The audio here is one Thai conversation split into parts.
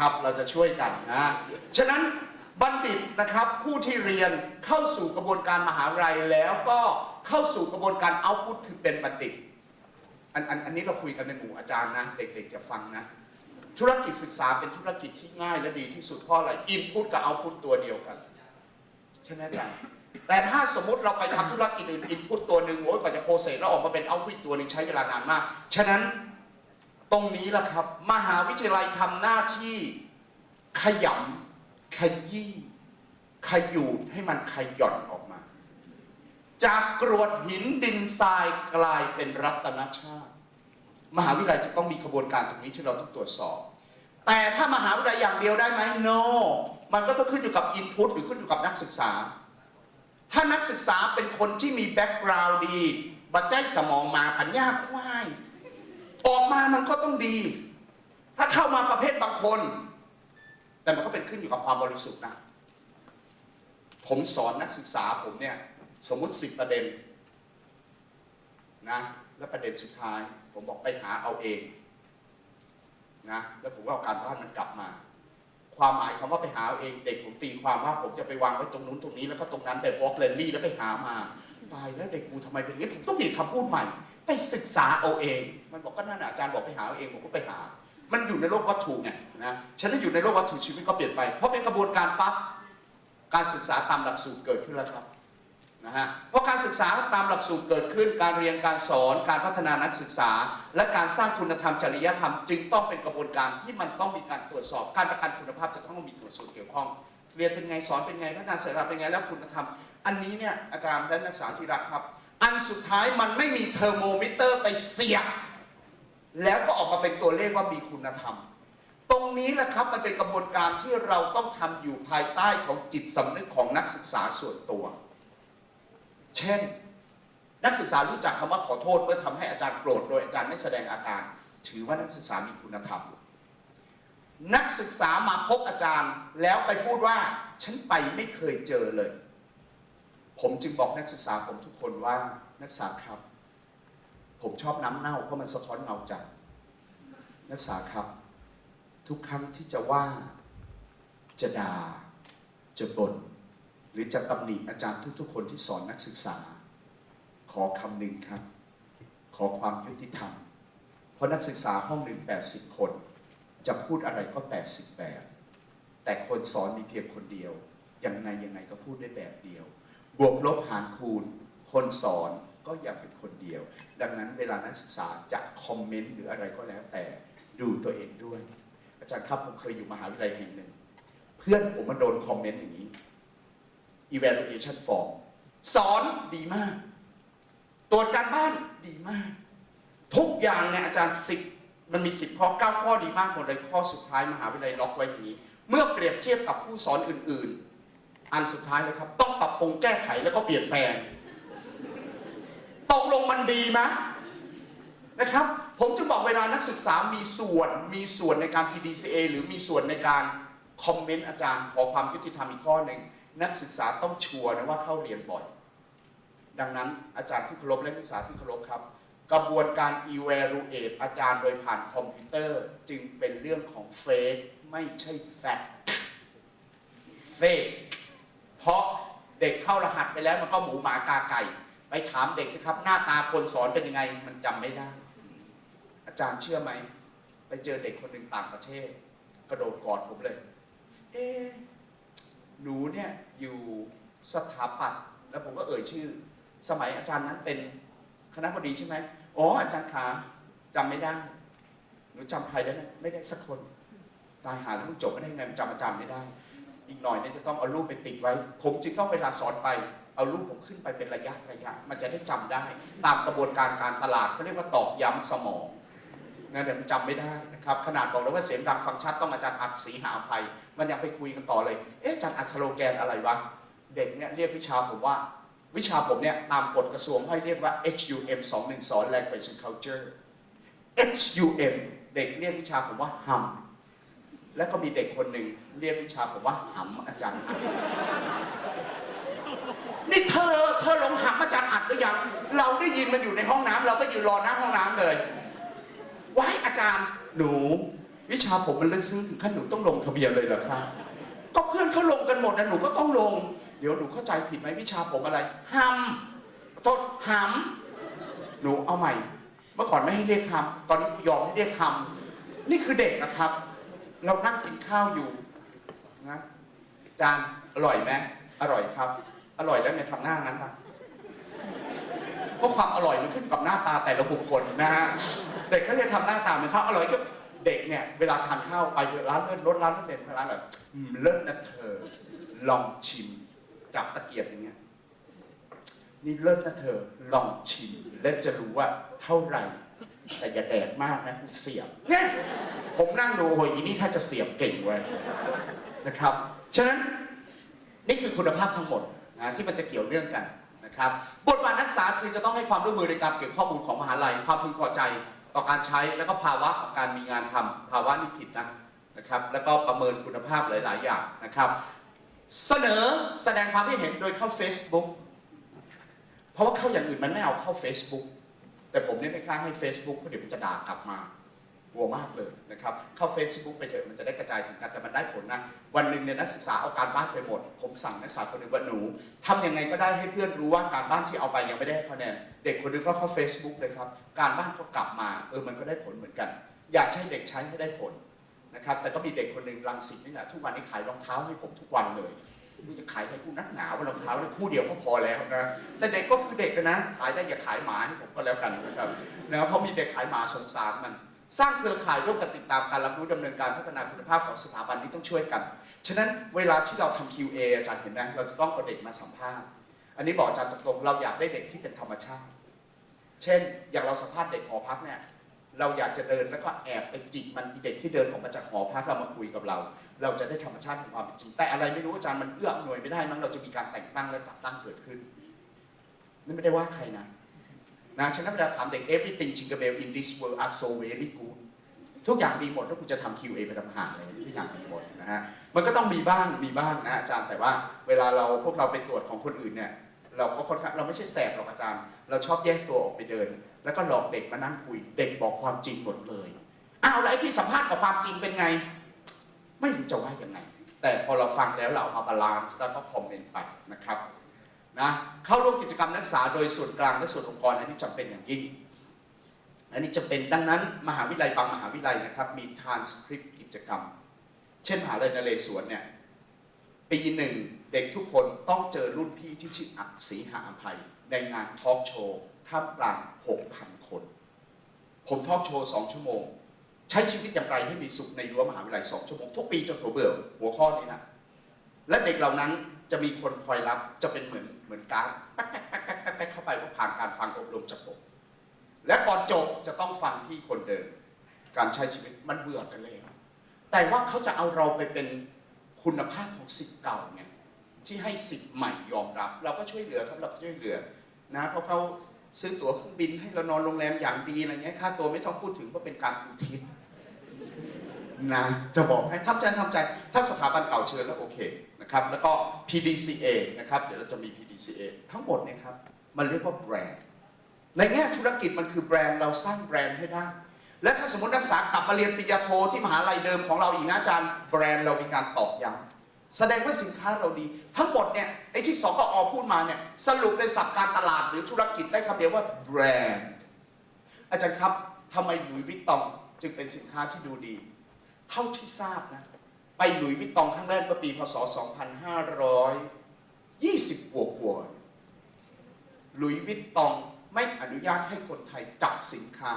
นะครับ เราจะช่วยกันนะฉะนั้นบัณฑิตนะครับผู้ที่เรียนเข้าสู่กระบวนการมหาวิทยาลัยแล้วก็เข้าสู่กระบวนการเอาพุทคือเป็นบัณฑิตอันอันอันนี้เราคุยกันในหมู่อาจารย์นะ เด็กๆจะฟังนะ ธุรกิจศึกษาเป็นธุรกิจที่ง่ายและดีที่สุดเพราะอะไรอินพุตกับเอาพุตตัวเดียวกัน ใช่ไหมอาจารย์แต่ถ้าสมมติเราไปทำธุรกิจอื่นอินพุตตัวหนึ่งโอ้ยกว่าจะโปรเซสแล้วออกมาเป็นเอาพุตตัวหนึ่งใช้เวลานานมาก ฉะนั้น ตรงนี้แหละครับ มหาวิทยาลัยทำหน้าที่ขยำขยี้ขยูดให้มันขย่อนออกมา จากกรวดหินดินทรายกลายเป็นรัตนชาติ มหาวิทยาลัยจะต้องมีกระบวนการตรงนี้ที่เราต้องตรวจสอบ แต่ถ้ามหาวิทยาลัยอย่างเดียวได้ไหม no มันก็ต้องขึ้นอยู่กับ input หรือขึ้นอยู่กับนักศึกษา ถ้านักศึกษาเป็นคนที่มีแบ็กกราวด์ดี บัจใจสมองมาปัญญาควาย ออกมามันก็ต้องดี ถ้าเข้ามาประเภทบางคน แต่มันก็เป็นขึ้นอยู่กับความบริสุทธิ์นะ ผมสอนนักศึกษาผมเนี่ย สมมุติสิบประเด็นนะ แล้วประเด็นสุดท้าย ผมบอกไปหาเอาเองนะแล้วผมก็เอาการบ้านมันกลับมา ความหมายคำว่าไปหาเอาเอง เด็กผมตีความว่าผมจะไปวางไว้ตรงนู้นตรงนี้แล้วก็ตรงนั้นแบบวอล์กเลนลี่แล้วไปหามาตายแล้วเด็กกูทำไมเป็นอย่างนี้ผมต้องเปลี่ยนคำพูดใหม่ ไปศึกษาเอาเอง มันบอกก็นั่นน่ะอาจารย์บอกไปหาเอาเองผมก็ไปหา มันอยู่ในโลกวัตถุไงนะฉันถ้าอยู่ในโลกวัตถุชีวิตก็เปลี่ยนไป เพราะเป็นกระบวนการปั๊บการศึกษาตามหลักสูตรเกิดขึ้นแล้วครับนะฮะเพราะการศึกษาตามหลักสูตรเกิดขึ้น การเรียนการสอน การพัฒนานักศึกษา และการสร้างคุณธรรมจริยธรรม จึงต้องเป็นกระบวนการที่มันต้องมีการตรวจสอบ การประกันคุณภาพจะต้องมีตรวจสอบเกี่ยวข้อง เรียนเป็นไงสอนเป็นไงพัฒนาเสรีภาพเป็นไงแล้วคุณธรรม อันนี้เนี่ยอาจารย์และนักศึกษาที่รักครับ อันสุดท้ายมันไม่มีเทอร์โมมิเตอร์ไปเสียบ แล้วก็ออกมาเป็นตัวเลขว่ามีคุณธรรม ตรงนี้แหละครับมันเป็นกระบวนการที่เราต้องทำอยู่ภายใต้ของจิตสำนึกของนักศึกษาส่วนตัว เช่น นักศึกษารู้จักคำว่าขอโทษเมื่อทำให้อาจารย์โกรธโดยอาจารย์ไม่แสดงอาการ ถือว่านักศึกษามีคุณธรรม นักศึกษามาพบอาจารย์แล้วไปพูดว่า ฉันไปไม่เคยเจอเลย ผมจึงบอกนักศึกษาผมทุกคนว่านักศึกษาครับ ผมชอบน้ำเน่าเพราะมันสะท้อนเงาจัดนักศึกษาครับ ทุกครั้งที่จะว่าจะด่าจะบ่นหรือจะตำหนิอาจารย์ทุกๆ คนที่สอนนักศึกษา ขอคำหนึ่งครับ ขอความยุติธรรม เพราะนักศึกษาห้องหนึ่ง80 คน จะพูดอะไรก็ 80 แบบ แต่คนสอนมีเพียงคนเดียว ยังไงยังไงก็พูดได้แบบเดียว บวกลบหารคูณ คนสอนก็อย่าเป็นคนเดียว ดังนั้นเวลานักศึกษาจะคอมเมนต์หรืออะไรก็แล้วแต่ดูตัวเองด้วย อาจารย์ครับผมเคยอยู่มหาวิทยาลัยแห่งหนึ่ง เพื่อนผมมาโดนคอมเมนต์อย่างนี้ evaluation form สอนดีมาก ตรวจการบ้านดีมาก ทุกอย่างเนี่ยอาจารย์สิบมันมีสิบข้อเก้าข้อดีมากหมดเลยข้อสุดท้ายมหาวิทยาลัยล็อกไว้อย่างนี้ เมื่อเปรียบเทียบกับผู้สอนอื่น ๆ อันสุดท้ายเลยครับ ต้องปรับปรุงแก้ไขแล้วก็เปลี่ยนแปลงตกลงมันดีไหมนะครับ ผมจะบอกเวลานักศึกษามีส่วนมีส่วนในการ PDCA หรือมีส่วนในการคอมเมนต์อาจารย์ ขอความยุติธรรมอีกข้อหนึ่งนักศึกษาต้องชัวร์นะว่าเข้าเรียนบ่อย ดังนั้นอาจารย์ที่เคารพและนักศึกษาที่เคารพครับ กระบวนการ evaluate อาจารย์โดยผ่านคอมพิวเตอร์ จึงเป็นเรื่องของเฟกไม่ใช่แฟกเฟก เพราะเด็กเข้ารหัสไปแล้วมันก็หมูหมากาไก่ ไปถามเด็กสิครับ หน้าตาคนสอนเป็นยังไง มันจำไม่ได้ อาจารย์เชื่อไหม ไปเจอเด็กคนหนึ่งต่างประเทศ กระโดดกอดผมเลย เอ๊หนูเนี่ยอยู่สถาปัตย์แล้วผมก็เอ่ยชื่อ สมัยอาจารย์นั้นเป็นคณะบดีใช่ไหมอ๋ออาจารย์ขาจำไม่ได้หนูจำใครได้ไหมไม่ได้สักคน ตายหาแล้วมึงจบไม่ได้ไงมันจำอาจารย์ไม่ได้ อีกหน่อยเนี่ยจะต้องเอารูปไปติดไว้ ผมจึงต้องเวลาสอนไป เอารูปผมขึ้นไปเป็นระยะระยะ มันจะได้จำได้ ตามกระบวนการการตลาดเขาเรียกว่าตอกย้ำสมองนะเดี๋ยวมันจำไม่ได้นะครับ ขนาดบอกแล้วว่าเสียงดังฟังชัดต้องอาจารย์อัดสีหาภัย มันยังไปคุยกันต่อเลย เอ๊ะอาจารย์อัดสโลแกนอะไรวะ เด็กเนี่ยเรียกวิชาผมว่า วิชาผมเนี่ยตามกฎกระทรวงให้เรียกว่า HUM 212 Language and Culture HUM เด็กเรียกวิชาผมว่าฮัม แล้วก็มีเด็กคนหนึ่งเรียกวิชาผมว่าหำอาจารย์อัดนี่เธอเธอลงหำอาจารย์อัดหรือยัง เราได้ยินมันอยู่ในห้องน้ำเราก็ยืนรอหน้าห้องน้ำเลยว้ายอาจารย์หนู วิชาผมมันลึกซึ้งถึงขั้นหนูต้องลงทะเบียนเลยเหรอครับก็เพื่อนเขาลงกันหมดนะหนูก็ต้องลง เดี๋ยวหนูเข้าใจผิดไหมวิชาผมอะไรฮัมโทษฮัมหนูเอาใหม่ เมื่อก่อนไม่ให้เรียกฮัมตอนนี้ยอมให้เรียกฮัมนี่คือเด็กนะครับ เรานั่งกินข้าวอยู่นะจานอร่อยไหมอร่อยครับ อร่อยแล้วเนี่ยทำหน้างั้นล่ะเพราะความอร่อยมันขึ้นกับหน้าตาแต่ละบุคคลนะฮะเด็กก็จะทำหน้าตาเหมือนเขาอร่อยก็เด็กเนี่ยเวลาทานข้าวไปเถอร้านเลิศรสร้านเลิศเด่นร้านแบบเลิศนะเธอ ลองชิมจับตะเกียบอย่างเงี้ยนี่เลิศนะเธอลองชิมและจะรู้ว่าเท่าไหร่ แต่อย่าแดกมากนะเสียบเนี่ยผมนั่งดูโอ้ยอีนี่ถ้าจะเสียบเก่งเว้ยนะครับ ฉะนั้นนี่คือคุณภาพทั้งหมดนะที่มันจะเกี่ยวเนื่องกันนะครับบทบาทนักศึกษาคือจะต้องให้ความร่วมมือในการเก็บข้อมูลของมหาลัย ความพึงพอใจต่อการใช้แล้วก็ภาวะของการมีงานทำภาวะนี้ผิดนะนะครับ แล้วก็ประเมินคุณภาพหลาย ๆ อย่างนะครับ เสนอแสดงความคิดเห็นโดยเข้า Facebook เพราะว่าเข้าอย่างอื่นมันไม่เอาเข้า Facebook แต่ผมเนี่ยไม่กล้าให้ Facebook เพราะเดี๋ยวมันจะด่ากลับมากลัวมากเลยนะครับ เข้า Facebook ไปเถอมันจะได้กระจายถึงกันแต่มันได้ผลนะ วันหนึ่งเนี่ยนักศึกษาเอาการบ้านไปหมด ผมสั่งนักศึกษาคนหนึ่งว่าหนูทำยังไงก็ได้ให้เพื่อนรู้ว่าการบ้านที่เอาไปยังไม่ได้คะแนนเด็กคนนึงก็เข้า Facebook เลยครับ การบ้านก็กลับมาเออมันก็ได้ผลเหมือนกัน อยากให้เด็กใช้ให้ได้ผลนะครับแต่ก็มีเด็กคนหนึ่งรังสิตนี่แหละทุกวันนี้ขายรองเท้าให้ผมทุกวันเลย กูจะขายให้กูนักหนาวรองเท้าเนี่ยคู่เดียวก็พอแล้วนะแต่เด็กก็คือเด็กนะขายได้อย่าขายหมาให้ผมก็แล้วกันนะครับนะเพราะมีเด็กขายหมาสงสารมันสร้างเครือข่ายร่วมกันติดตามการรับรู้ดำเนินการพัฒนาคุณภาพของสถาบันนี้ต้องช่วยกัน ฉะนั้นเวลาที่เราทำ QA อาจารย์เห็นไหมเราจะต้องเอาเด็กมาสัมภาษณ์ อันนี้บอกอาจารย์ตรงๆ เราอยากได้เด็กที่เป็นธรรมชาติ เช่น อย่างเราสัมภาษณ์เด็กหอพักเนี่ย เราอยากจะเดินแล้วก็แอบไปจิกมันเด็กที่เดินออกมาจากหอพักเรามาคุยกับเรา เราจะได้ธรรมชาติของความเป็นจริง แต่อะไรไม่รู้อาจารย์มันเอื้ออำนวยไม่ได้มั้งเราจะมีการแต่งตั้งและจัดตั้งเกิดขึ้นนั่นไม่ได้ว่าใครนะนะฉะนั้นเวลาถามเด็ก everything jingle bell in this world are so very good ทุกอย่างดีหมดแล้วคุณจะทำ QA ไปทำหาอะไรทุกอย่างดีหมดนะฮะมันก็ต้องมีบ้างมีบ้างนะอาจารย์แต่ว่าเวลาเราพวกเราไปตรวจของคนอื่นเนี่ยเราก็ค่อนข้างเราไม่ใช่แสบหรอกอาจารย์ เราชอบแยกตัวออกไปเดิน แล้วก็หลอกเด็กมานั่งคุย เด็กบอกความจริงหมดเลยอ้าวแล้วไอ้ที่สัมภาษณ์กับความจริงเป็นไง ไม่รู้จะว่ายังไง แต่พอเราฟังแล้วเราเอามาบาลานซ์แล้วก็คอมเมนต์ไปนะครับนะเข้าร่วมกิจกรรมนักศึกษาโดยส่วนกลางและส่วนองค์กรอันนี้จำเป็นอย่างยิ่ง อันนี้จะเป็นดังนั้นมหาวิทยาลัยบางมหาวิทยาลัยนะครับ มีทานสคริปต์กิจกรรม เช่นมหาลัยนเรศวรเนี่ยปีหนึ่งเด็กทุกคนต้องเจอรุ่นพี่ที่ชื่ออักศรีหาอภัยในงานทอล์กโชว์ ท่ามกลาง 6,000 คน ผมทอล์กโชว์ 2 ชั่วโมง ใช้ชีวิตอย่างไรให้มีสุขในรั้วมหาวิทยาลัย 2 ชั่วโมง ทุกปีจนผมเบื่อหัวข้อนี้นะ และเด็กเหล่านั้นจะมีคนคอยรับจะเป็นเหมือนเหมือนการแป๊กแป๊กแป๊กแป๊กเข้าไปว่าผ่านการฟังอบรมจากผมและก่อนจบจะต้องฟังที่คนเดิม การใช้ชีวิตมันเบื่อกันเลยครับแต่ว่าเขาจะเอาเราไปเป็นคุณภาพของสิทธิ์เก่าไงที่ให้สิทธิ์ใหม่ยอมรับ เราก็ช่วยเหลือครับเราก็ช่วยเหลือนะเพราะเขา ซื้อตั๋วเครื่องบินให้เรานอนโรงแรมอย่างดีอะไรเงี้ยค่าตัวไม่ต้องพูดถึงเพราเป็นการอุทิศนะจะบอกให้ทำใจทำใจ ถ้าสถาบันเก่าเชิญแล้วโอเคนะครับแล้วก็ PDCA นะครับเดี๋ยวเราจะมี PDCA ทั้งหมดเนี่ยครับมันเรียกว่าแบรนด์ในแง่ธุรกิจมันคือแบรนด์เราสร้างแบรนด์ให้ได้ และถ้าสมมตินักศึกษากลับมาเรียนปริญญาโทที่มหาลัยเดิมของเราอีกนะอาจารย์แบรนด์เรามีการตอกย้ำ แสดงว่าสินค้าเราดี ทั้งหมดเนี่ยไอ้ที่สกอพูดมาเนี่ยสรุปเป็นศัพท์การตลาดหรือธุรกิจได้คำเดียวว่าแบรนด์อาจารย์ครับทำไมหลุยวิตตองจึงเป็นสินค้าที่ดูดี เท่าที่ทราบนะ ไปหลุยวิตตองครั้งแรกเมื่อปีพศ 2520กว่าๆหลุยวิตตองไม่อนุญาตให้คนไทยจับสินค้า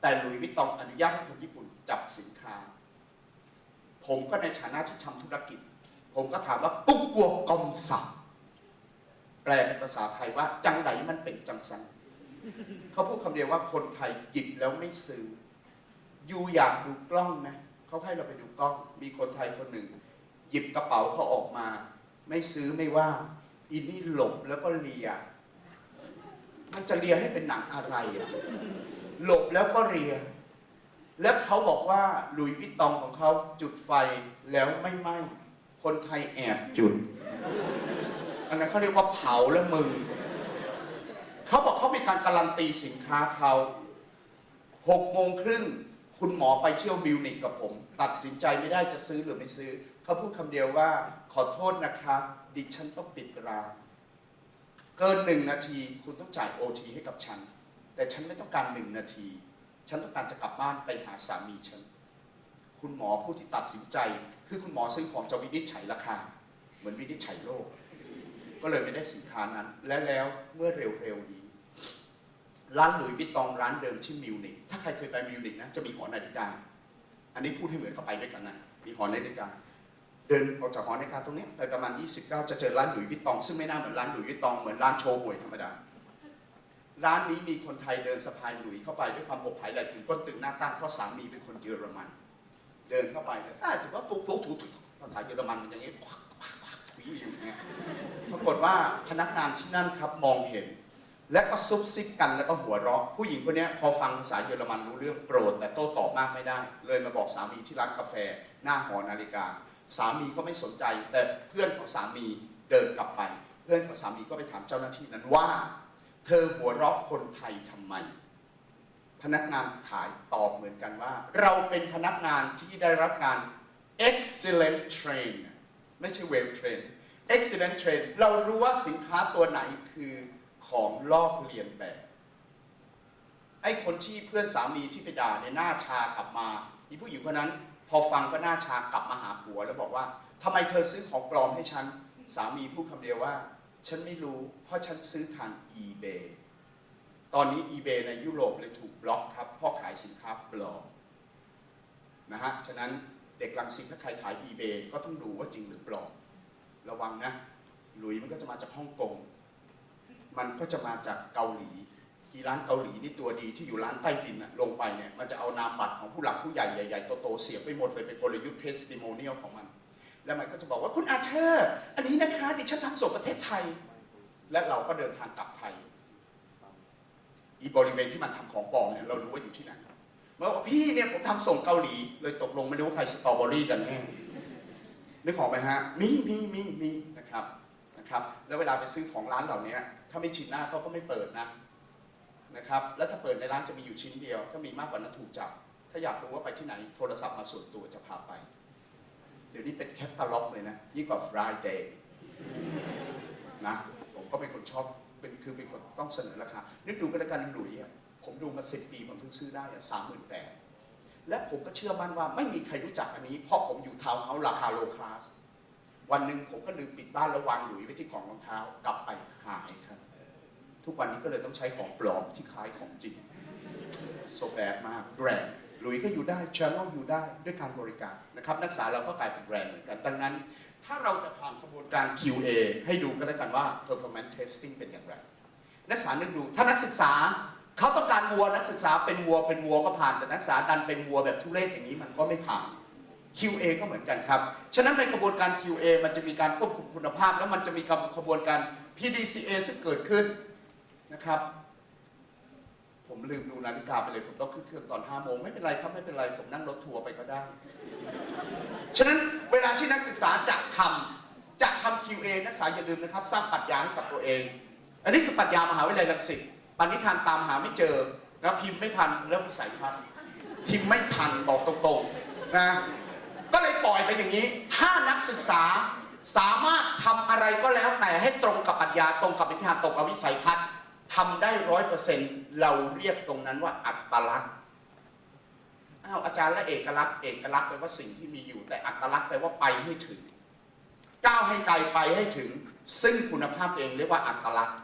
แต่หลุยวิตตองอนุญาตให้คนญี่ปุ่นจับสินค้า ผมก็ในฐานะที่ทำธุรกิจ ผมก็ถามว่าปุ๊กกัวกอมสับแปลเป็นภาษาไทยว่า จังไหนมันเป็นจังสันเขาพูดคำเดียวว่าคนไทยหยิบแล้วไม่ซื้อยูอยากดูกล้องนะเขาให้เราไปดูกล้อง มีคนไทยคนหนึ่ง หยิบกระเป๋าเขาออกมา ไม่ซื้อไม่ว่าอีนี่หลบแล้วก็เลีย มันจะเลียให้เป็นหนังอะไรอะหลบแล้วก็เลีย แล้วเขาบอกว่าหลุยส์วิตตองของเขาจุดไฟแล้วไม่ไหม้คนไทยแอบจุด อันนั้นเขาเรียกว่าเผาแล้วมึงเขาบอกเขามีการการันตีสินค้าเขาหกโมงครึ่งคุณหมอไปเที่ยวมิวนิกกับผม ตัดสินใจไม่ได้จะซื้อหรือไม่ซื้อ เขาพูดคำเดียวว่าขอโทษนะครับดิฉันต้องปิดร้านเกินหนึ่งนาที คุณต้องจ่ายโอทีให้กับฉัน แต่ฉันไม่ต้องการหนึ่งนาที ฉันต้องการจะกลับบ้านไปหาสามีฉัน คุณหมอผู้ที่ตัดสินใจ คือคุณหมอซื้อของจะวินิจฉัยราคา เหมือนวินิจฉัยโรค ก็เลยไม่ได้สินค้านั้น และแล้วเมื่อเร็วๆนี้ ร้านหลุยส์วิตตองร้านเดิมที่มิวนิกถ้าใครเคยไปมิวนิกนะจะมีหอนาฬิกา อันนี้พูดให้เหมือนกับไปด้วยกันนะ มีหอนาฬิกา เดินออกจากหอนาฬิกาตรงนี้ไปประมาณ 29 จะเจอร้านหลุยส์วิตตอง ซึ่งไม่น่าเหมือนร้านหลุยส์วิตตอง เหมือนร้านโชว์หวยธรรมดา ร้านนี้มีคนไทยเดินสะพายหลุยเข้าไปด้วยความอกผายไหลถึงก้นตึงหน้าตั้งเพราะสามีเป็นคนเยอรมัน เดินเข้าไปเนี่ยถ้าถือว่าตุ๊กตุ๊กถูถูภาษาเยอรมันมันอย่างนี้ควักควักควักถุยอยู่อย่างเงี้ยปรากฏว่าพนักงานที่นั่นครับมองเห็น และก็ซุบซิบกันแล้วก็หัวเราะ ผู้หญิงคนนี้พอฟังภาษาเยอรมันรู้เรื่องโกรธแต่โต้ตอบมากไม่ได้ เลยมาบอกสามีที่ร้านกาแฟ หน้าหอนาฬิกา สามีก็ไม่สนใจ แต่เพื่อนของสามีเดินกลับไป เพื่อนของสามีก็ไปถามเจ้าหน้าที่นั้นว่า เธอหัวเราะคนไทยทำไม พนักงานขายตอบเหมือนกันว่า เราเป็นพนักงานที่ได้รับการ excellent train ไม่ใช่ well train excellent train เรารู้ว่าสินค้าตัวไหนคือของลอกเลียนแบบไอ้คนที่เพื่อนสามีที่ไปด่าเนี่ยหน้าชากลับมาอีผู้หญิงคนนั้น พอฟังก็หน้าชากลับมาหาผัวแล้วบอกว่าทำไมเธอซื้อของปลอมให้ฉัน สามีพูดคำเดียวว่า ฉันไม่รู้ เพราะฉันซื้อทาง eBay ตอนนี้ eBay ในยุโรปเลยถูกบล็อกครับ เพราะขายสินค้าปลอมนะฮะ ฉะนั้นเด็กลังสิตถ้าใครขาย eBay ก็ต้องดูว่าจริงหรือปลอม ระวังนะ หลุยมันก็จะมาจากฮ่องกง มันก็จะมาจากเกาหลีอีร้านเกาหลีนี่ตัวดีที่อยู่ร้านใต้ดินน่ะลงไปเนี่ยมันจะเอานามบัตรของผู้หลักผู้ใหญ่ใหญ่ๆโตๆเสียบไปหมดเลยเป็นกลยุทธ์เทสติโมเนียลของมัน แล้วมันก็จะบอกว่าคุณอาเธอร์อันนี้นะคะดิฉันทำส่งประเทศไทย และเราก็เดินทางกลับไทย อีบริเวณที่มันทำของปลอมเนี่ยเรารู้ว่าอยู่ที่ไหนมื่อว่าพี่เนี่ยผมทำส่งเกาหลีเลยตกลงไม่รู้ว่าใครสตรอเบอรี่กันแน่นึกออกไหมฮะมีมีมีมีนะครับนะครับแล้วเวลาไปซื้อของร้านเหล่านี้ถ้าไม่ชินหน้าเขาก็ไม่เปิดนะนะครับแล้วถ้าเปิดในร้านจะมีอยู่ชิ้นเดียว ถ้ามีมากกว่านั้นถูกจับ ถ้าอยากรู้ว่าไปที่ไหนโทรศัพท์มาส่วนตัวจะพาไป เดี๋ยวนี้เป็นแคตตาล็อกเลยนะยิ่งกว่า Friday นะผมก็เป็นคนชอบเป็นคือเป็นคนต้องเสนอราคา นึกดูก็แล้วกันหลุยอะผมดูมาสิปีผมถึงซื้อได้สามหมื่นแปดและผมก็เชื่อมั่นว่าไม่มีใครรู้จักอันนี้ เพราะผมอยู่ทาวน์เฮาส์ราคาโลคลาส วันหนึ่งผมก็ลืมปิดบ้านแล้ววางหลุยไว้ที่กล่องรองเท้ากลับไปหายครับ ทุกวันนี้ก็เลยต้องใช้ของปลอมที่คล้ายของจริงโซแบดมากแบรนด์ หลุยก็อยู่ได้ชาแนลอยู่ได้ด้วยการบริการนะครับนักศึกษาเราก็กลายเป็นแบรนด์เหมือนกัน ดังนั้น ถ้าเราจะผ่านกระบวนการ QA ให้ดูก็แล้วกันว่า performance testing เป็นอย่างไร นักศึกษานึกดูถ้านักศึกษาเขาต้องการวัวนักศึกษาเป็นวัวเป็นวัวก็ผ่านแต่นักศึกษาดันเป็นวัวแบบทุเรศอย่างนี้มันก็ไม่ผ่าน QA ก็เหมือนกันครับ ฉะนั้นในกระบวนการ QA มันจะมีการควบคุมคุณภาพ แล้วมันจะมีกระบวนการ PDCA ซึ่งเกิดขึ้นนะครับ ผมลืมดูนาฬิกาไปเลย ผมต้องขึ้นเครื่องตอน5โมงไม่เป็นไรครับไม่เป็นไร ผมนั่งรถทัวร์ไปก็ได้ ฉะนั้นเวลาที่นักศึกษาจะทำจะทำ QA นักศึกษาอย่าลืมนะครับ สร้างปรัชญาให้กับตัวเอง อันนี้คือปรัชญามหาวิทยาลัยรังสิตปณิธานตามหาไม่เจอนะพิมพ์ไม่ทันแล้ววิสัยทัศน์พิมพ์ไม่ทันบอกตรงๆนะก็เลยปล่อยไปอย่างนี้ ถ้านักศึกษาสามารถทำอะไรก็แล้วแต่ให้ตรงกับปรัชญาตรงกับปณิธานตรงกับวิสัยทัศน์ ทำได้ร้อยเปอร์เซ็นต์เราเรียกตรงนั้นว่าอัตลักษณ์อ้าวอาจารย์และเอกลักษณ์เอกลักษณ์แปลว่าสิ่งที่มีอยู่ แต่อัตลักษณ์แปลว่าไปให้ถึง ก้าวให้ไกลไปให้ถึง ซึ่งคุณภาพเองเรียกว่าอัตลักษณ์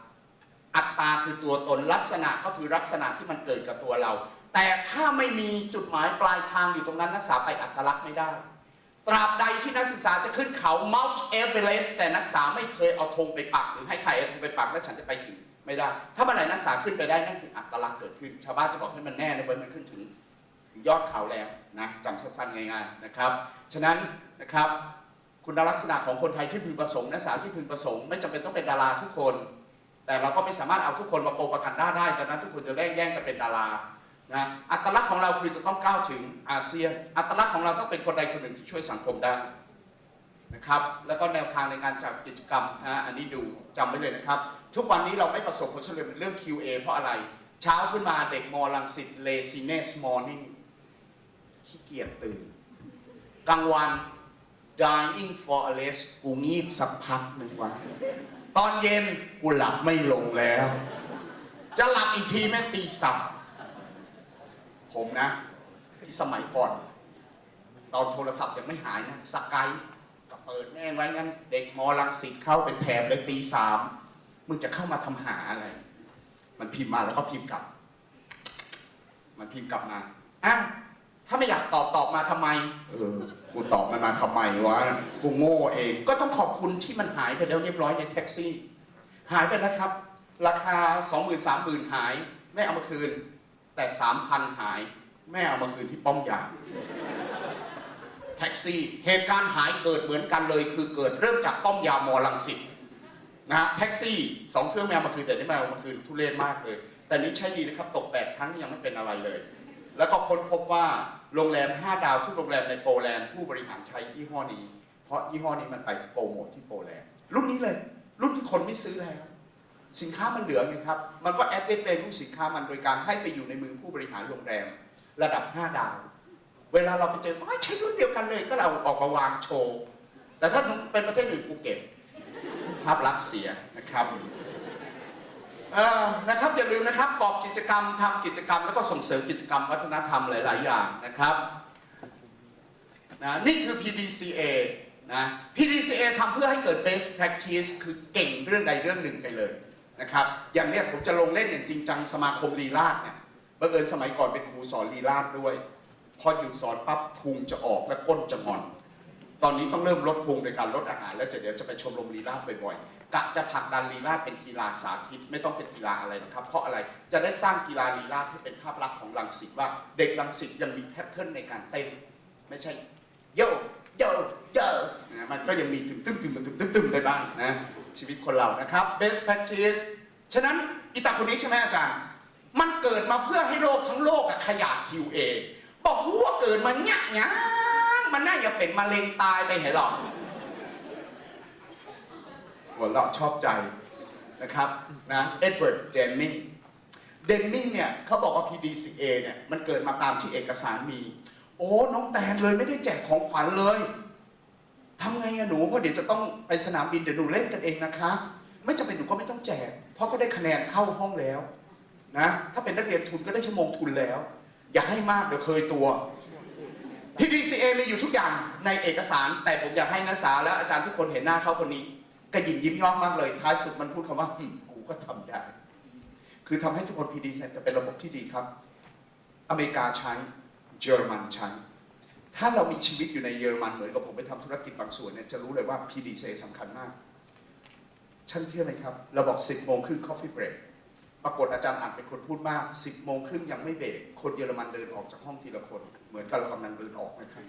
อัตตาคือตัวตนลักษณะก็คือลักษณะที่มันเกิดกับตัวเรา แต่ถ้าไม่มีจุดหมายปลายทางอยู่ตรงนั้นนักศึกษาไปอัตลักษณ์ไม่ได้ ตราบใดที่นักศึกษาจะขึ้นเขา Mount Everest แต่นักศึกษาไม่เคยเอาธงไปปักหรือให้ใครเอาธงไปปักแล้วฉันจะไปถึง ไม่ได้ ถ้าเมื่อไหร่นักศึกษาขึ้นไปได้นั่นคืออัตลักษณ์เกิดขึ้น ชาวบ้านจะบอกให้มันแน่นะเว้ยมันขึ้นถึงถึงยอดเขาแล้วนะจำสั้นๆง่ายๆนะครับ ฉะนั้นนะครับ คุณลักษณะของคนไทยที่พึงประสงค์นักศึกษาที่พึงประสงค์ไม่จำเป็นต้องเป็นดาราทุกคน แต่เราก็ไม่สามารถเอาทุกคนมาโปรประกันด้าได้ดังนั้นทุกคนจะแย่งแย่งกันเป็นดารานะอัตลักษณ์ของเราคือจะต้องก้าวถึงอาเซียน อัตลักษณ์ของเราต้องเป็นคนใดคนหนึ่งที่ช่วยสังคมได้ นะครับ แล้วก็แนวทางในการจัดกิจกรรมนะอันนี้ดูจำไว้เลยนะครับ ทุกวันนี้เราไม่ประสบผลสำเร็จเรื่อง QA เพราะอะไร เช้าขึ้นมาเด็กมอลังสิต laziness morning ขี้เกียจตื่น กลางวัน dying for a rest กูงีบสักพักหนึ่งวัน ตอนเย็นกูหลับไม่ลงแล้ว จะหลับอีกทีแม่ตีสามผมนะ ที่สมัยก่อน ตอนโทรศัพท์ยังไม่หายนะสกาย เปิดแม่งไว้งั้น เด็กมอลังสิตเข้าเป็นแถบเลยตีสามมึงจะเข้ามาทำหาอะไร มันพิมพ์มาแล้วก็พิมพ์กลับ มันพิมพ์กลับมาอ้าวถ้าไม่อยากตอบตอบมาทำไม เออ กูตอบมันมาทำไมวะ กูโง่เอง ก็ต้องขอบคุณที่มันหายไปแล้วเรียบร้อยในแท็กซี่ หายไปแล้วครับ ราคา2 0 0 0 0 3 0 0 0 0หาย แม่เอามาคืน แต่3,000หาย แม่เอามาคืนที่ป้อมยาม แท็กซี่ เหตุการณ์หายเกิดเหมือนกันเลย คือเกิดเริ่มจากป้อมยามมอลังสิตนะฮะแท็กซี่สองเครื่องแมวมาคืนแต่นี่แมวมาคืนทุเรศมากเลย แต่นี้ใช่ดีนะครับตกแปดครั้งยังไม่เป็นอะไรเลย แล้วก็ค้นพบว่าโรงแรม 5 ดาวทุกโรงแรมในโปแลนด์ผู้บริหารใช้ยี่ห้อนี้ เพราะยี่ห้อนี้มันไปโปรโมทที่โปแลนด์รุ่นนี้เลย รุ่นที่คนไม่ซื้อแล้วสินค้ามันเหลือไงครับ มันก็แอดเวทเ u สินค้ามันโดยการให้ไปอยู่ในมือผู้บริหารโรงแรม ระดับ 5 ดาว เวลาเราไปเจอไม่ใช่รุ่นเดียวกันเลยก็เราออกมาวางโชว์ แต่ถ้าสมมติเป็นประเทศอื่นกูเก็บภาพลักษณ์เสียนะครับนะครับอย่าลืมนะครับกอบกิจกรรมทำกิจกรรมแล้วก็ส่งเสริมกิจกรรมวัฒนธรรมหลาย ๆ อย่างนะครับนะนี่คือ PDCA นะ PDCA ทำเพื่อให้เกิด best practice คือเก่งเรื่องใดเรื่องหนึ่งไปเลยนะครับอย่างเนี้ยผมจะลงเล่นอย่างจริงจังสมาคมลีลาดเนี่ยบังเอิญสมัยก่อนเป็นครูสอนลีลาดด้วย พออยู่สอนปั๊บพุงจะออกและก้นจะงอน ตอนนี้ต้องเริ่มลดพุงโดยการลดอาหาร แล้วจะเดี๋ยวจะไปชมรมลีลาดบ่อยๆกะจะผลักดันลีลาดเป็นกีฬาสาธิตไม่ต้องเป็นกีฬาอะไรนะครับ เพราะอะไรจะได้สร้างกีฬาลีลาดให้เป็นภาพลักษณ์ของลังสิตว่าเด็กลังสิตยังมีแพทเทิร์นในการเต้นไม่ใช่โยโยโยนะมันก็ยังมีตึมตึมตึมตึมตึมตึมได้บ้างนะชีวิตคนเรานะครับ best practice ฉะนั้นอีตาคนนี้ใช่ไหมอาจารย์ มันเกิดมาเพื่อให้โลกทั้งโลกอะขยาด QA บอกว่าเกิดมาเนี้ยงมันน่าจะเป็นมะเร็งตายไปเหรอหัวเราะชอบใจนะครับนะเอ็ดเวิร์ดเดมมิงเดมมิงเนี่ยเขาบอกว่า PDCA เนี่ยมันเกิดมาตามที่เอกสารมี โอ้ น้องแตนเลยไม่ได้แจกของขวัญเลยทำไงอะหนูเพราะเดี๋ยวจะต้องไปสนามบินเดี๋ยวหนูเล่นกันเองนะคะ ไม่จำเป็นหนูก็ไม่ต้องแจก เพราะก็ได้คะแนนเข้าห้องแล้วนะถ้าเป็นนักเรียนทุนก็ได้ชั่วโมงทุนแล้ว อย่าให้มากเดี๋ยวเคยตัว PDCA มีอยู่ทุกอย่างในเอกสาร แต่ผมอยากให้นักศึกษาและอาจารย์ทุกคนเห็นหน้าเขาคนนี้ก็ยิ้มยิ้มย่องมากเลย ท้ายสุดมันพูดคำว่าหึกูก็ทำได้ คือทำให้ทุกคน PDCA จะเป็นระบบที่ดีครับ อเมริกาใช้เยอรมันใช้ถ้าเรามีชีวิตอยู่ในเยอรมันเหมือนกับผมไปทำธุรกิจบางส่วนเนี่ยจะรู้เลยว่า PDCA สำคัญมาก ฉันเชื่อไหมครับ เราบอก 10โมงครึ่ง coffee break ปรากฏอาจารย์อ่านเป็นคนพูดมาก 10โมงครึ่งยังไม่เบรกคนเยอรมันเดินออกจากห้องทีละคน เหมือนกับเรากำลังเดินออกนะครับ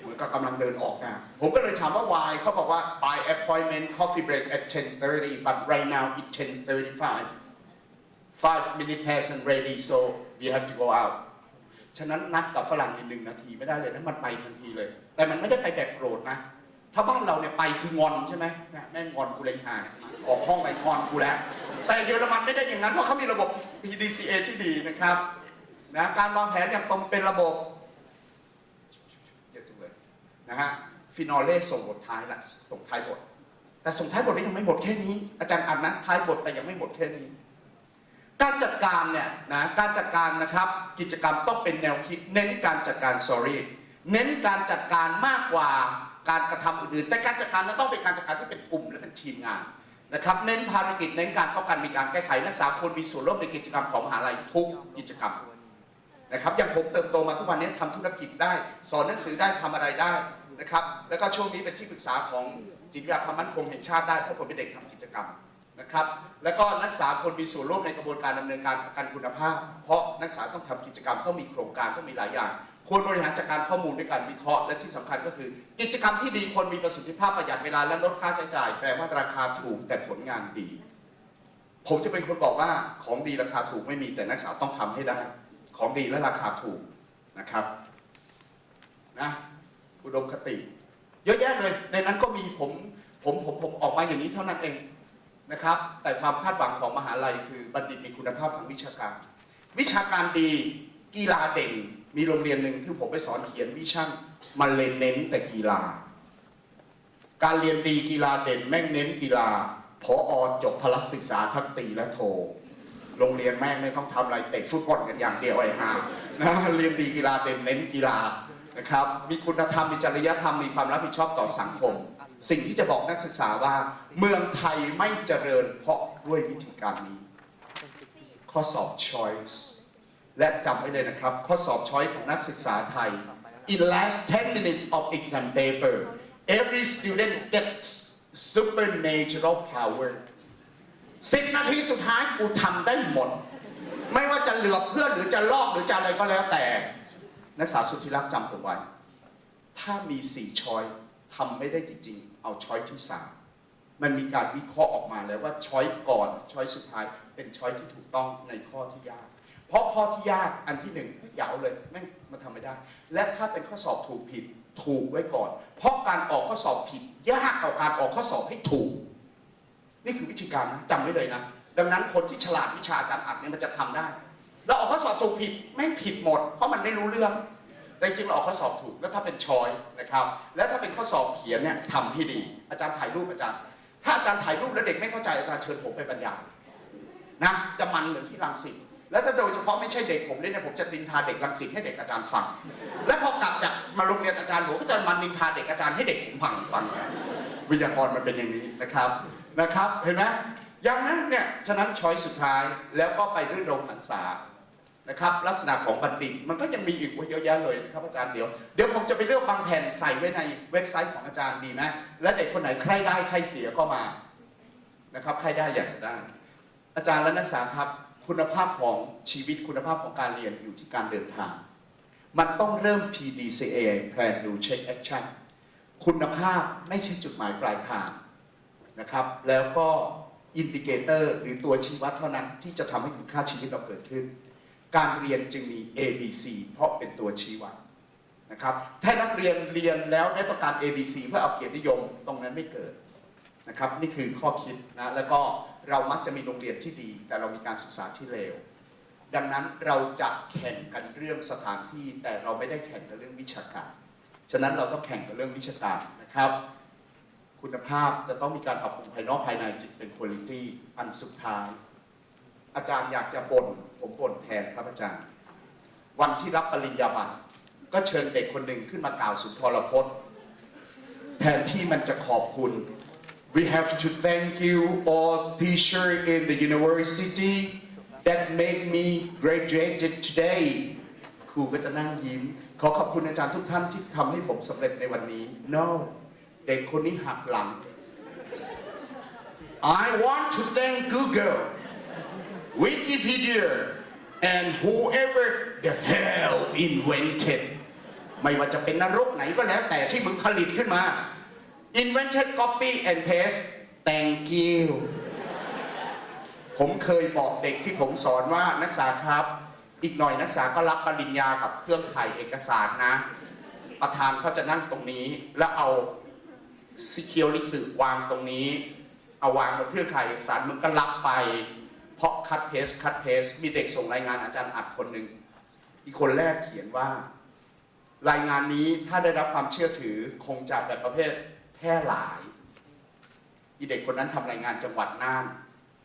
เหมือนกับกำลังเดินออกนะผมก็เลยถามว่า why เขาบอกว่า by appointment coffee break at 10:30 but right now it's 10:35 five minutes pass and ready so we have to go out ฉะนั้นนัดกับฝรั่งในหนึ่งนาทีไม่ได้เลยนะมันไปทันทีเลย แต่มันไม่ได้ไปแบบโกรธนะ ถ้าบ้านเราเนี่ยไปคืองอนใช่ไหมเนี่ยแม่งงอนกูเลยห่าเนี่ยออกห้องไปงอนกูแล้ว แต่เยอรมันไม่ได้อย่างนั้นเพราะเขามีระบบ PDCA ที่ดีนะครับนะการวางแผนอย่างตรงเป็นระบบเยอะจังเลยนะฮะฟินอลเล่ส่งบทท้ายละส่งท้ายบท แต่ส่งท้ายบทนี้ยังไม่หมดแค่นี้ อาจารย์อ่านนะท้ายบทแต่ยังไม่หมดแค่นี้ การจัดการเนี่ยนะการจัดการนะครับกิจกรรมต้องเป็นแนวคิด เน้นการจัดการ sorry เน้นการจัดการมากกว่า การกระทำอื่นๆ แต่การจัดการนั้นต้องเป็นการจัดการที่เป็นกลุ่มและเป็นทีมงานนะครับ เน้นภารกิจเน้นการป้องกันมีการแก้ไขนักศึกษาควรมีส่วนร่วมในกิจกรรมของมหาลัยทุกกิจกรรมนะครับอย่างผมเติบโตมาทุกวันนี้ทำธุรกิจได้ สอนหนังสือได้ทำอะไรได้นะครับแล้วก็ช่วงนี้เป็นที่ปรึกษาของจิตวิทยาความมั่นคงแห่งชาติได้เพราะผมเป็นเด็กทำกิจกรรมนะครับแล้วก็นักศึกษาคนมีส่วนร่วมในกระบวนการดำเนินการประกันคุณภาพ เพราะนักศึกษาต้องทำกิจกรรมต้องมีโครงการต้องมีหลายอย่าง ควรบริหารจัดการข้อมูลด้วยการวิเคราะห์และที่สำคัญก็คือ กิจกรรมที่ดีควรมีประสิทธิภาพประหยัดเวลาและลดค่าใช้จ่าย แปลว่าราคาถูกแต่ผลงานดี ผมจะเป็นคนบอกว่าของดีราคาถูกไม่มีแต่นักศึกษาต้องทำให้ได้ ของดีและราคาถูกนะครับนะอุดมคติ เยอะแยะเลย ในนั้นก็มีผมผมผมผมออกมาอย่างนี้เท่านั้นเองนะครับ แต่ความคาดหวังของมหาลัยคือบัณฑิตมีคุณภาพทางวิชาการ วิชาการดีกีฬาเด่น มีโรงเรียนหนึ่งที่ผมไปสอนเขียนวิชั่นมันเลยเน้นแต่กีฬา การเรียนดีกีฬาเด่นแม่งเน้นกีฬาพออจบพละศึกษาทั้งตีและโท โรงเรียนแม่งไม่ต้องทำอะไรเตะฟุตบอลกันอย่างเดียวไอ้ห่านะเรียนดีกีฬาเด่นเน้นกีฬานะครับ มีคุณธรรมมีจริยธรรมมีความรับผิดชอบต่อสังคม สิ่งที่จะบอกนักศึกษาว่า เมืองไทยไม่เจริญเพราะด้วยวิธีการนี้ ข้อสอบ choice และจำไว้เลยนะครับ ข้อสอบ choice ของนักศึกษาไทย in last 10 minutes of exam paper every student gets supernatural power สิบนาทีสุดท้ายกูทำได้หมด ไม่ว่าจะเหลือเพื่อนหรือจะลอกหรือจะอะไรก็แล้วแต่ นักศึกษาสุดที่รักจำผมไว้ ถ้ามีสี่ช้อยทำไม่ได้จริงๆ เอาช้อยที่สามมันมีการวิเคราะห์ออกมาแล้วว่าช้อยก่อนช้อยสุดท้ายเป็นช้อยที่ถูกต้องในข้อที่ยาก เพราะข้อที่ยากอันที่หนึ่งยาวเลยแม่งมันทำไม่ได้ และถ้าเป็นข้อสอบถูกผิดถูกไว้ก่อน เพราะการออกข้อสอบผิด ยากกว่าการออกข้อสอบให้ถูก นี่คือวิธีการนะจำไว้เลยนะ ดังนั้นคนที่ฉลาดวิชาอาจารย์อัดเนี่ยมันจะทำได้แล้วออกข้อสอบถูกผิดแม่ผิดหมด เพราะมันไม่รู้เรื่องแต่จริงเราออกข้อสอบถูกแล้วถ้าเป็นชอยนะครับ แล้วถ้าเป็นข้อสอบเขียนเนี่ยทำให้ดี อาจารย์ถ่ายรูปอาจารย์ ถ้าอาจารย์ถ่ายรูปแล้วเด็กไม่เข้าใจอาจารย์เชิญผมไปบรรยายนะจะมันเหมือนที่รังสิต แล้วถ้าโดยเฉพาะไม่ใช่เด็กผมเนี่ยผมจะนินทาเด็กรังสิตให้เด็กอาจารย์ฟัง และพอกลับจากมาโรงเรียนอาจารย์ผมก็จะมานินทาเด็กอาจารย์ให้เด็กผมฟังฟังวิทยากรมันเป็นอย่างนี้นะครับนะครับ เห็นไหมอย่างนั้นเนี่ยฉะนั้นช้อยสุดท้ายแล้วก็ไปรื่นรมหันษานะครับลักษณะของบัณฑิตมันก็ยังมีอีกเยอะแยะเลยนะครับอาจารย์เดี๋ยวเดี๋ยวผมจะไปเลือกบางแผ่นใส่ไว้ในเว็บไซต์ของอาจารย์ดีไหมและเด็กคนไหนใครได้ใครเสียก็มานะครับใครได้อยากจะได้ อาจารย์และนักศึกษาครับ คุณภาพของชีวิตคุณภาพของการเรียนอยู่ที่การเดินทาง มันต้องเริ่ม PDCA Plan Do Check Action คุณภาพไม่ใช่จุดหมายปลายทางนะครับ แล้วก็อินดิเคเตอร์หรือตัวชี้วัดเท่านั้นที่จะทำให้คุณค่าชีวิตเราเกิดขึ้น การเรียนจึงมี A B C เพราะเป็นตัวชี้วัดนะครับถ้านักเรียนเรียนแล้วได้ต้องการ A B C เพื่อเอาเกียรตินิยมตรงนั้นไม่เกิดนะครับ นี่คือข้อคิดนะแล้วก็ เรามักจะมีโรงเรียนที่ดี แต่เรามีการศึกษาที่เลวดังนั้นเราจะแข่งกันเรื่องสถานที่ แต่เราไม่ได้แข่งกันเรื่องวิชาการ ฉะนั้นเราต้องแข่งกันเรื่องวิชาการนะครับ คุณภาพจะต้องมีการปรับปรุงภายนอกภายในจึงเป็นคุณ i t y อันสุดท้าย อาจารย์อยากจะบ่นผมบ่นแทนครับอาจารย์ วันที่รับปริญญาบัตรก็เชิญเด็กคนหนึ่งขึ้นมากล่าวสุนทรพจน์ แทนที่มันจะขอบคุณ We have to thank you all teacher in the university that made me graduated today ครูก็จะนั่งยิ้ม ขอขอบคุณอาจารย์ทุกท่านที่ทำให้ผมสำเร็จในวันนี้ No เด็กคนนี้หักหลัง I want to thank Google Wikipedia and whoever the hell invented ไม่ว่าจะเป็นนรกไหนก็แล้วแต่ที่มึงผลิตขึ้นมา invented copy and paste thank you ผมเคยบอกเด็กที่ผมสอนว่านักศึกษาครับ อีกหน่อยนักศึกษาก็รับปริญญากับเครื่องถ่ายเอกสารนะ ประธานเขาจะนั่งตรงนี้ แล้วเอา security วางตรงนี้ เอาวางบนเครื่องถ่ายเอกสารมันก็รับไป เพราะคัดเพสคัดเพสมีเด็กส่งรายงานอาจารย์อัดคนหนึ่งอีกคนแรกเขียนว่า รายงานนี้ถ้าได้รับความเชื่อถือคงจะแบบประเภท พร่หลายอีเด็กคนนั้นทำรายงานจังหวัดน่าน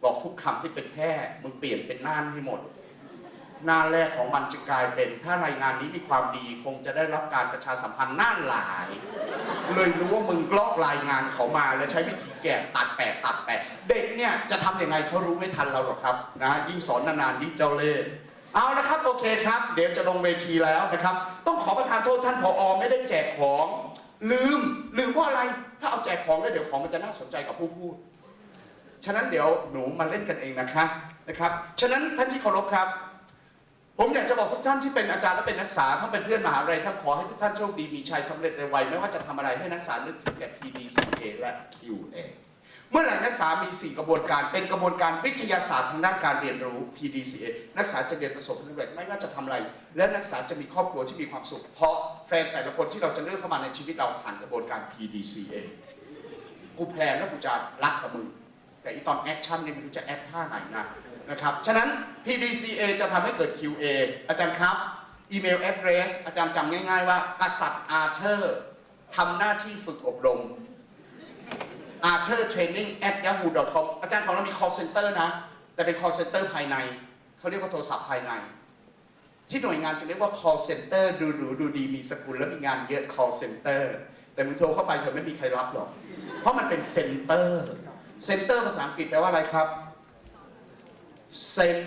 บอกทุกคำที่เป็นแพร่มึงเปลี่ยนเป็นน่านให้หมดหน้าแรกของมันจะกลายเป็น ถ้ารายงานนี้มีความดีคงจะได้รับการประชาสัมพันธ์น่านหลาย เลยรู้ว่ามึงลอกรายงานเขามา แล้วใช้วิธีแกะตัดแปะตัดแปะเด็กเนี่ยจะทำยังไงเขารู้ไม่ทันเราหรอกครับนะยิ่งสอนนานๆยิ่งเจ้าเล่ห์เอาละครับโอเคครับ เดี๋ยวจะลงเวทีแล้วนะครับ ต้องขอประทานโทษท่านผอไม่ได้แจกของ ลืมลืมเพราะอะไร ถ้าเอาแจกของแล้วเดี๋ยวของมันจะน่าสนใจกับผู้พูด ฉะนั้นเดี๋ยวหนูมาเล่นกันเองนะคะนะครับ ฉะนั้นท่านที่เคารพครับ ผมอยากจะบอกทุกท่านที่เป็นอาจารย์และเป็นนักศึกษาทั้งเป็นเพื่อนมหาวิทยาลัยทั้งขอให้ทุกท่านโชคดีมีชัยสำเร็จในวัยไม่ว่าจะทำอะไรให้นักศึกษานึกถึงแต่ PDCA และ QA เมื่อไหร่นักศึกษามี 4 กระบวนการ เป็นกระบวนการวิทยาศาสตร์ทางด้านการเรียนรู้ PDCA นักศึกษาจะเรียนประสบความสำเร็จไม่ว่าจะทำอะไร และนักศึกษาจะมีครอบครัวที่มีความสุข เพราะแฟนแต่ละคนที่เราจะเลือกเข้ามาในชีวิตเราผ่านกระบวนการ PDCA กูแพลนแล้วกูจะรักกับมึงแต่อีตอนแอคชั่นเนี่ยม่รู้จะแอคท่าไหนนะนะครับ ฉะนั้น PDCA จะทำให้เกิด QA อาจารย์ครับอีเมล address อาจารย์จำง่ายๆว่า กษัตริย์อาเธอร์ทำหน้าที่ฝึกอบรม arthur training at yahoo com อาจารย์ของเรามี call center นะ แต่เป็น call center ภายใน เขาเรียกว่าโทรศัพท์ภายใน ที่หน่วยงานจะเรียกว่า call center ดูหรูดูดีมีสกุลและมีงานเยอะ call center แต่มึงโทรเข้าไปเธอไม่มีใครรับหรอก เพราะมันเป็น center center ภาษาอังกฤษแปลว่าอะไรครับ cent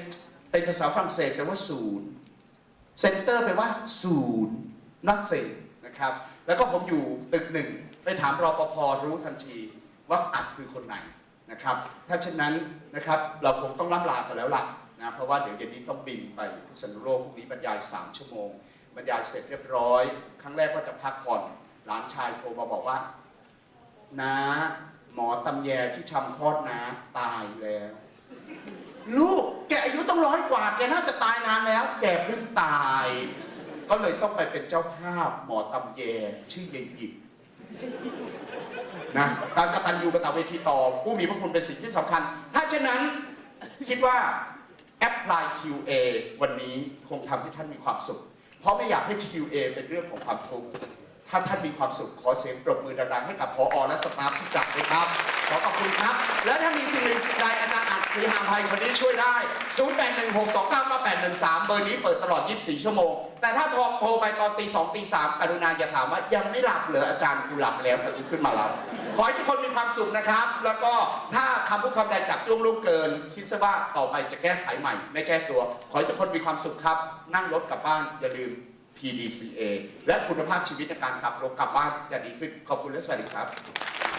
เป็นภาษาฝรั่งเศสแปลว่าศูนย์ center แปลว่าศูนย์ nothing นะครับ แล้วก็ผมอยู่ตึกหนึ่ง ไปถามรปภรู้ทันที ว่าอัดคือคนไหนนะครับ ถ้าเช่นนั้นนะครับเราคงต้องล่ำลากันแล้วล่ะนะเพราะว่าเดี๋ยวเย็นนี้ต้องบินไปพิษณุโลกพรุ่งนี้บรรยาย 3 ชั่วโมง บรรยายเสร็จเรียบร้อย ครั้งแรกว่าจะพักผ่อนหลานชายโทรมาบอกว่าน้าหมอตำแยที่ทำคลอดน้าตายแล้ว ลูกแกอายุต้องร้อยกว่า แกน่าจะตายนานแล้วแกเพิ่งตาย ก็เลยต้องไปเป็นเจ้าภาพหมอตำแยชื่อยายหยิบ นะการกตัญญูกตเวทีต่อ ผู้มีพระคุณเป็นสิ่งที่สำคัญ ถ้าเช่นนั้นคิดว่า Apply QA วันนี้คงทำให้ท่านมีความสุข เพราะไม่อยากให้ QA เป็นเรื่องของความทุกข์ ถ้าท่านมีความสุขขอเสียงปรบมือดังๆให้กับพออและสตาฟที่จัดเลยครับ ขอขอบคุณครับ และถ้ามีสิ่งหนึ่งสิ่งใดอาจารย์อัดศรีหาภัยคนนี้ช่วยได้ 0816299813 เบอร์นี้เปิดตลอด 24 ชั่วโมง แต่ถ้าโทรโทรไปตอนตี2ตี3กรุณาอย่าถามว่ายังไม่หลับเหรออาจารย์กูหลับแล้วแต่กูขึ้นมาแล้วขอให้ทุกคนมีความสุขนะครับ แล้วก็ถ้าคำพูดคำใดจับจ้วงล่วงเกิน คิดซะว่าต่อไปจะแก้ไขใหม่ ไม่แก้ตัว ขอให้ทุกคนมีความสุขครับ นั่งรถกลับบ้านอย่าลืม PDCA และคุณภาพชีวิตในการขับรถกลับบ้านจะดีขึ้น ขอบคุณและสวัสดีครับ